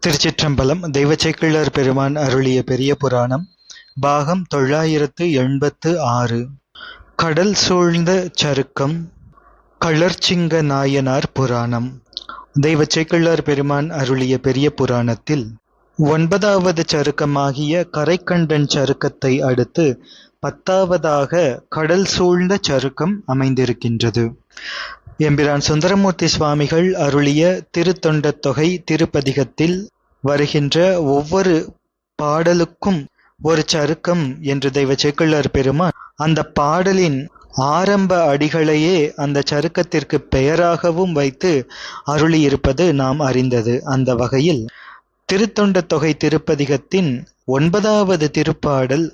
திருச்சிற்றம்பலம் தெய்வச்சைக்கிழர் பெருமான் அருளிய பெரிய புராணம் பாகம் தொள்ளாயிரத்து எண்பத்து ஆறு. கடல் சூழ்ந்த சருக்கம் களர்ச்சிங்க நாயனார் புராணம். தெய்வச்சைக்கிழர் பெருமான் அருளிய பெரிய புராணத்தில் ஒன்பதாவது சருக்கமாகிய கரைக்கண்டன் சருக்கத்தை அடுத்து பத்தாவதாக கடல் சூழ்ந்த சருக்கம் அமைந்திருக்கின்றது. எம்பிரான் சுந்தரமூர்த்தி சுவாமிகள் அருளிய திருத்தொண்டத்தொகை திருப்பதிகத்தில் வருகின்ற ஒவ்வொரு பாடலுக்கும் ஒரு சருக்கம் என்று தெய்வ சேக்கிழார் பெருமான் அந்த பாடலின் ஆரம்ப அடிகளையே அந்த சருக்கத்திற்கு பெயராகவும் வைத்து அருளியிருப்பது நாம் அறிந்தது. அந்த வகையில் திருத்தொண்ட தொகை திருப்பதிகத்தின் ஒன்பதாவது திருப்பாடல்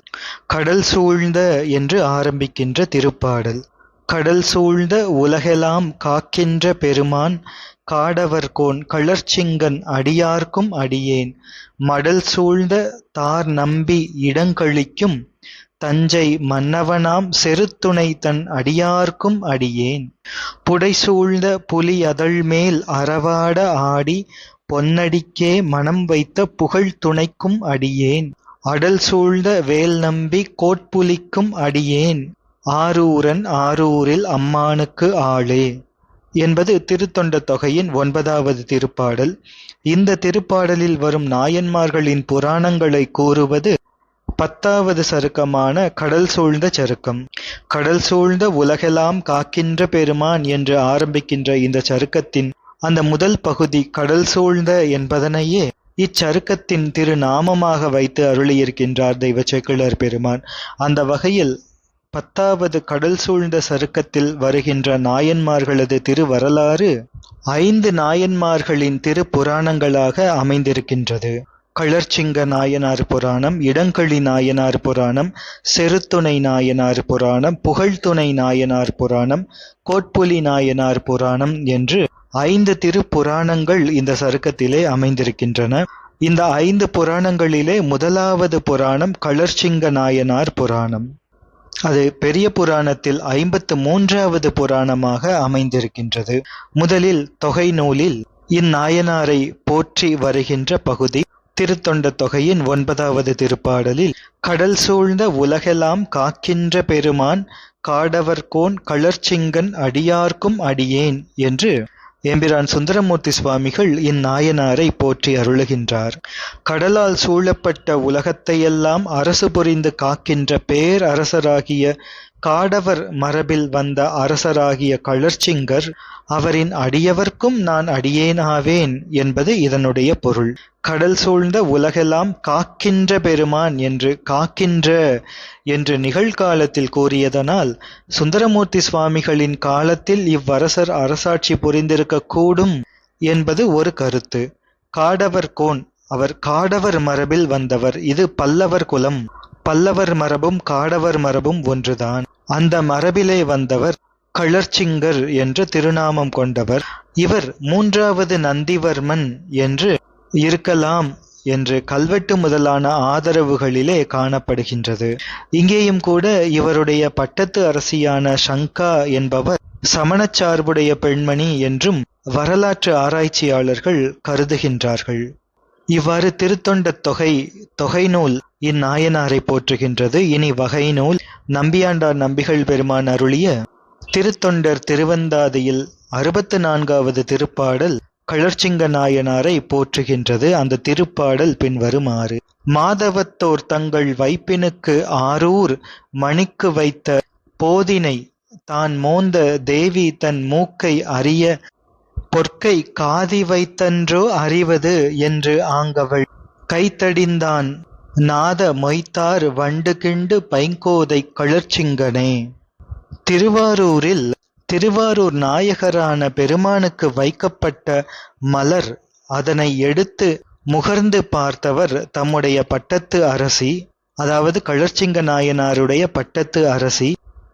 கடல் சூழ்ந்த என்று ஆரம்பிக்கின்ற திருப்பாடல். கடல் சூழ்ந்த உலகெலாம் காக்கின்ற பெருமான் காடவர்கோன் களர்ச்சிங்கன் அடியார்க்கும் அடியேன். மடல் சூழ்ந்த தார் நம்பி இடங்கழிக்கும் தஞ்சை மன்னவனாம் செருத்துணை தன் அடியார்க்கும் அடியேன். புடை சூழ்ந்த புலி அதழ்மேல் அறவாட ஆடி பொன்னடிக்கே மனம் வைத்த புகழ் துணைக்கும் அடியேன். அடல் சூழ்ந்த வேல் நம்பி கோட்புலிக்கும் அடியேன். ஆரூரன் ஆரூரில் அம்மானுக்கு ஆளே என்பது திருத்தொண்ட தொகையின் ஒன்பதாவது திருப்பாடல். இந்த திருப்பாடலில் வரும் நாயன்மார்களின் புராணங்களை கூறுவது பத்தாவது சருக்கமான கடல் சூழ்ந்த சருக்கம். கடல் சூழ்ந்த உலகெல்லாம் காக்கின்ற பெருமான் என்று ஆரம்பிக்கின்ற இந்த சருக்கத்தின் அந்த முதல் பகுதி கடல் சூழ்ந்த என்பதனையே இச்சருக்கத்தின் திருநாமமாக வைத்து அருளியிருக்கின்றார் தெய்வ சேக்கிழார் பெருமான். அந்த வகையில் பத்தாவது கடல் சூழ்ந்த சருக்கத்தில் வருகின்ற நாயன்மார்களது திருவரலாறு ஐந்து நாயன்மார்களின் திரு புராணங்களாக அமைந்திருக்கின்றது. களர்ச்சிங்க நாயனார் புராணம் இடங்களி நாயனார் புராணம் செருத்துணை நாயனார் புராணம் புகழ்துணை நாயனார் புராணம் கோட்புலி நாயனார் புராணம் என்று ஐந்து திரு புராணங்கள் இந்த சருக்கத்திலே அமைந்திருக்கின்றன. இந்த ஐந்து புராணங்களிலே முதலாவது புராணம் களர்ச்சிங்க நாயனார் புராணம். அது பெரிய புராணத்தில் ஐம்பத்து மூன்றாவது புராணமாக அமைந்திருக்கின்றது. முதலில் தொகை நூலில் இந்நாயனாரை போற்றி வருகின்ற பகுதி திருத்தொண்ட தொகையின் ஒன்பதாவது திருப்பாடலில் கடல் சூழ்ந்த உலகெல்லாம் காக்கின்ற பெருமான் காடவர்கோன் களர்ச்சிங்கன் அடியார்க்கும் அடியேன் என்று எம்பிரான் சுந்தரமூர்த்தி சுவாமிகள் இந்நாயனாரை போற்றி அருளுகின்றார். கடலால் சூழப்பட்ட உலகத்தையெல்லாம் அரசு புரிந்து காக்கின்ற பேரரசராகிய காடவர் மரபில் வந்த அரசராகிய களர்ச்சிங்கர் அவரின் அடியவர்க்கும் நான் அடியேனாவேன் என்பது இதனுடைய பொருள். கடல் சூழ்ந்த உலகெல்லாம் காக்கின்ற பெருமான் என்று காக்கின்ற என்று நிகழ்காலத்தில் கூறியதனால் சுந்தரமூர்த்தி சுவாமிகளின் காலத்தில் இவ்வரசர் அரசாட்சி புரிந்திருக்க கூடும் என்பது ஒரு கருத்து. காடவர் கோன் அவர் காடவர் மரபில் வந்தவர் இது பல்லவர் குலம். பல்லவர் மரபும் காடவர் மரபும் ஒன்றுதான். அந்த மரபிலே வந்தவர் களர்ச்சிங்கர் என்ற திருநாமம் கொண்டவர். இவர் மூன்றாவது நந்திவர்மன் என்று இருக்கலாம் என்று கல்வெட்டு முதலான ஆதரவுகளிலே காணப்படுகின்றது. இங்கேயும் கூட இவருடைய பட்டத்து அரசியான சங்கா என்பவர் சமணச்சார்புடைய பெண்மணி என்றும் வரலாற்று ஆராய்ச்சியாளர்கள் கருதுகின்றார்கள். இவ்வாறு திருத்தொண்ட தொகை தொகை நூல் இந்நாயனாரை போற்றுகின்றது. இனி வகை நூல் நம்பியாண்டார் நம்பிகள் பெருமான் அருளிய திருத்தொண்டர் திருவந்தாதியில் அறுபத்து நான்காவது திருப்பாடல் களர்ச்சிங்க நாயனாரை போற்றுகின்றது. அந்த திருப்பாடல் பின்வருமாறு. மாதவத்தோர் தங்கள் வைப்பினுக்கு ஆரூர் மணிக்கு வைத்த போதினை தான் மோந்த தேவி தன் மூக்கை அறிய பொற்கை காதி வைத்தன்றோ அறிவது என்று ஆங்கவள். கைத்தடிந்தான். நாத மொய்த்தார் வண்டு கிண்டு பைங்கோதை கழற்சிங்கனே. திருவாரூரில் திருவாரூர் நாயகரான பெருமானுக்கு வைக்கப்பட்ட மலர் அதனை எடுத்து முகர்ந்து பார்த்தவர் தம்முடைய பட்டத்து அரசி அதாவது கழற்சிங்க நாயனாருடைய பட்டத்து அரசி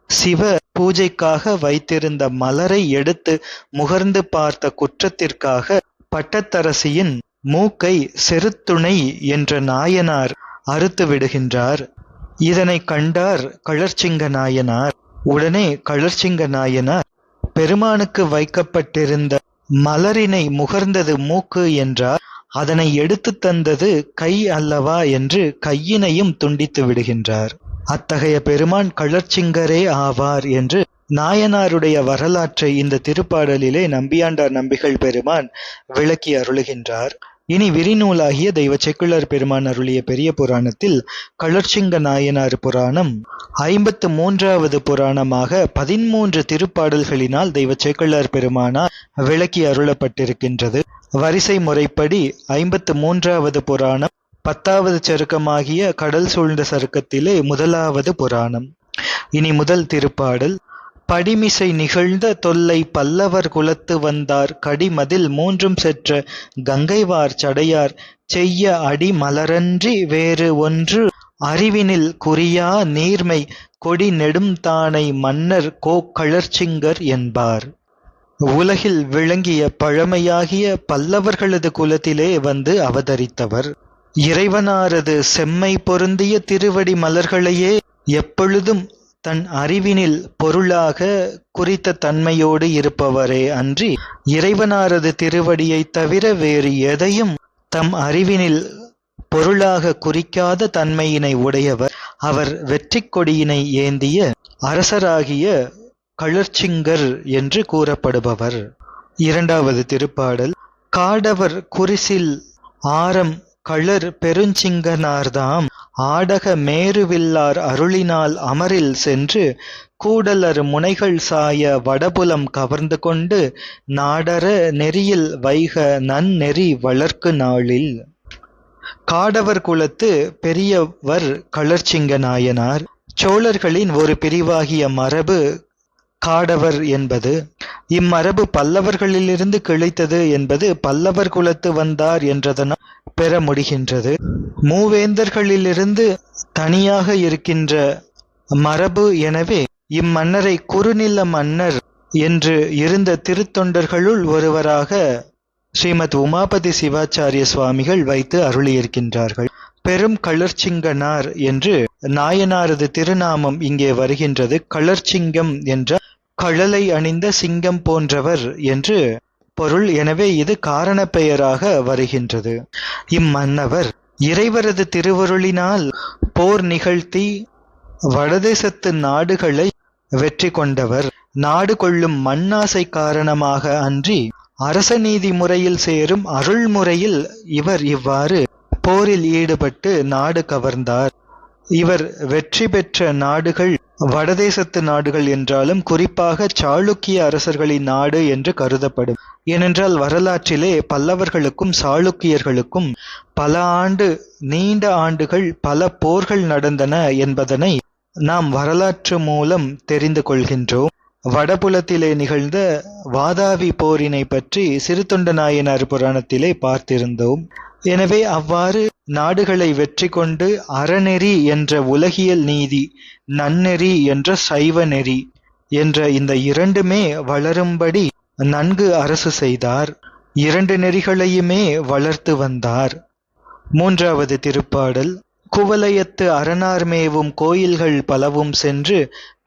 சிவ பூஜைக்காக வைத்திருந்த மலரை எடுத்து முகர்ந்து பார்த்த குற்றத்திற்காக பட்டத்தரசியின் மூக்கை செருத்துணை என்ற நாயனார் அறுத்து விடுகின்றார். இதனை கண்டார் களர்ச்சிங்க நாயனார். உடனே களர்ச்சிங்க நாயனார் பெருமானுக்கு வைக்கப்பட்டிருந்த மலரினை முகர்ந்தது மூக்கு என்றார். அதனை எடுத்து தந்தது கை அல்லவா என்று கையினையும் துண்டித்து விடுகின்றார். அத்தகைய பெருமான் கழற்சிங்கரே ஆவார் என்று நாயனாருடைய வரலாற்றை இந்த திருப்பாடலிலே நம்பியாண்டார் நம்பிகள் பெருமான் விளக்கி அருளுகின்றார். இனி விரிநூலாகிய தெய்வ செக்குளர் பெருமான் அருளிய பெரிய புராணத்தில் கழற்சிங்க நாயனார் புராணம் ஐம்பத்து மூன்றாவது புராணமாக பதிமூன்று திருப்பாடல்களினால் தெய்வ செக்குளர் பெருமானார் விளக்கி அருளப்பட்டிருக்கின்றது. வரிசை முறைப்படி ஐம்பத்து மூன்றாவது புராணம் பத்தாவது சருக்கமாகிய கடல் சூழ்ந்த சருக்கத்திலே முதலாவது புராணம். இனி முதல் திருப்பாடல். படிமிசை நிகழ்ந்த தொல்லை பல்லவர் குலத்து வந்தார். கடிமதில் மூன்றும் செற்ற கங்கைவார் சடையார். செய்ய அடி மலரன்றி வேறு ஒன்று. அறிவினில் குறியா நீர்மை கொடி நெடும் தானை மன்னர் கோக்களர்ச்சிங்கர் என்பார். உலகில் விளங்கிய பழமையாகிய பல்லவர்களது குலத்திலே வந்து அவதரித்தவர். இறைவனாரது செம்மை பொருந்திய திருவடி மலர்களையே எப்பொழுதும் தன் அறிவினில் பொருளாக குறித்த தன்மையோடு இருப்பவரே அன்றி இறைவனாரது திருவடியை தவிர வேறு எதையும் தம் அறிவினில் பொருளாக குறிக்காத தன்மையினை உடையவர். அவர் வெற்றி கொடியினை ஏந்திய அரசராகிய கழற்சிங்கர் என்று கூறப்படுபவர். இரண்டாவது திருப்பாடல் காடவர் குறிசில் ஆரம் களர் பெருஞ்சிங்கனார்தாம். ஆடக மேருவில்லார் அருளினால் அமரில் சென்று கூடலர் முனைகள் சாய வடபுலம் கவர்ந்து கொண்டு நாடர நெறியில் வைக நன்னெறி வளர்க்கு நாளில். காடவர் குலத்து பெரியவர் கழற்சிங்க நாயனார் சோழர்களின் ஒரு பிரிவாகிய மரபு காடவர் என்பது. இம்மரபு பல்லவர்களிலிருந்து கிளைத்தது என்பது பல்லவர் குலத்து வந்தார் என்றதனால் பெற முடிகின்றது. மூவேந்தர்களிலிருந்து தனியாக இருக்கின்ற மரபு எனவே இம்மன்னரை குறுநில மன்னர் என்று இருந்த திருத்தொண்டர்களுள் ஒருவராக ஸ்ரீமத் உமாபதி சிவாச்சாரிய சுவாமிகள் வைத்து அருளியிருக்கின்றார்கள். பெரும் களர்ச்சிங்கனார் என்று நாயனாரது திருநாமம் இங்கே வருகின்றது. களர்ச்சிங்கம் என்ற கழலை அணிந்த சிங்கம் போன்றவர் என்று பொருள். எனவே இது காரண பெயராக வருகின்றது. இம்மன்னவர் இறைவரது திருவருளினால் போர் நிகழ்த்தி வடதேசத்து நாடுகளை வெற்றி கொண்டவர். நாடு கொள்ளும் மண்ணாசை காரணமாக அன்றி அரச நீதி முறையில் சேரும் அருள்முறையில் இவர் இவ்வாறு போரில் ஈடுபட்டு நாடு கவர்ந்தார். இவர் வெற்றி பெற்ற நாடுகள் வடதேசத்து நாடுகள் என்றாலும் குறிப்பாக சாளுக்கிய அரசர்களின் நாடு என்று கருதப்படும். ஏனென்றால் வரலாற்றிலே பல்லவர்களுக்கும் சாளுக்கியர்களுக்கும் பல ஆண்டு நீண்ட ஆண்டுகள் பல போர்கள் நடந்தன என்பதனை நாம் வரலாற்று மூலம் தெரிந்து கொள்கின்றோம். வடபுலத்திலே நிகழ்ந்த வாதாவி போரினை பற்றி சிறுத்தொண்ட நாயனார் புராணத்திலே பார்த்திருந்தோம். எனவே அவ்வாறு நாடுகளை வெற்றி கொண்டு அறநெறி என்ற உலகியல் நீதி நன்னெறி என்ற சைவ நெறி என்ற இந்த இரண்டுமே வளரும்படி நன்கு அரசு செய்தார். இரண்டு நெறிகளையுமே வளர்த்து வந்தார். மூன்றாவது திருப்பாடல் குவலயத்து அரணார் மேவும் கோயில்கள் பலவும் சென்று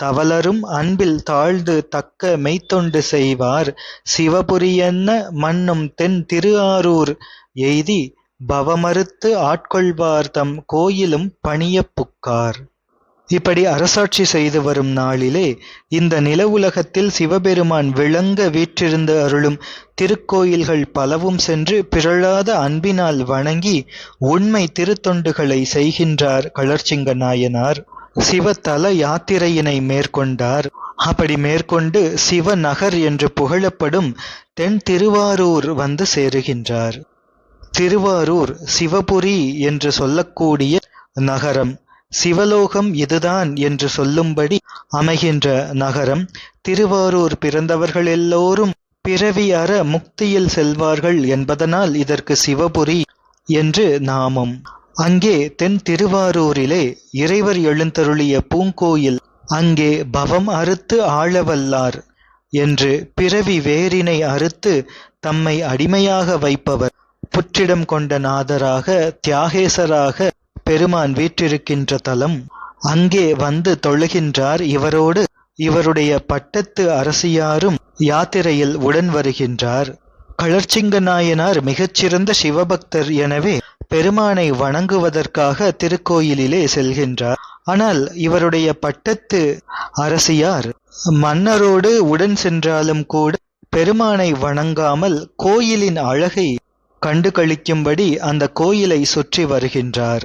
தவலரும் அன்பில் தாழ்ந்து தக்க மெய்த்தொண்டு செய்வார். சிவபுரியன்ன மன்னும் தென் திருஆரூர் எய்தி பவமறுத்து ஆட்கொள்வார் தம் கோயிலும் பணிய புக்கார். இப்படி அரசாட்சி செய்து வரும் நாளிலே இந்த நில உலகத்தில் சிவபெருமான் விளங்க வீற்றிருந்து அருளும் திருக்கோயில்கள் பலவும் சென்று பிறழாத அன்பினால் வணங்கி உண்மை திருத்தொண்டுகளை செய்கின்றார் கலர்ச்சிங்க நாயனார். சிவத்தல யாத்திரையினை மேற்கொண்டார். அப்படி மேற்கொண்டு சிவநகர் என்று புகழப்படும் தென் திருவாரூர் வந்து சேருகின்றார். திருவாரூர் சிவபுரி என்று சொல்லக்கூடிய நகரம். சிவலோகம் இதுதான் என்று சொல்லும்படி அமைகின்ற நகரம் திருவாரூர் பிறந்தவர்கள் எல்லோரும் பிறவி அற முக்தியில் செல்வார்கள் என்பதனால் இதற்கு சிவபுரி என்று நாமம். அங்கே தென் திருவாரூரிலே இறைவர் எழுந்தருளிய பூங்கோயில் அங்கே பவம் அறுத்து ஆளவல்லார் என்று பிறவி வேரினை அறுத்து தம்மை அடிமையாக வைப்பவர். புற்றிடம் கொண்ட நாதராக தியாகேசராக பெருமான் வீற்றிருக்கின்ற தலம் அங்கே வந்து தொழுகின்றார். இவரோடு இவருடைய பட்டத்து அரசியாரும் யாத்திரையில் உடன் வருகின்றார். களர்ச்சிங்க நாயனார் மிகச்சிறந்த சிவபக்தர் எனவே பெருமானை வணங்குவதற்காக திருக்கோயிலிலே செல்கின்றார். ஆனால் இவருடைய பட்டத்து அரசியார் மன்னரோடு உடன் சென்றாலும் கூட பெருமானை வணங்காமல் கோயிலின் அழகை கண்டு கழிக்கும்படி அந்த கோயிலை சுற்றி வருகின்றார்.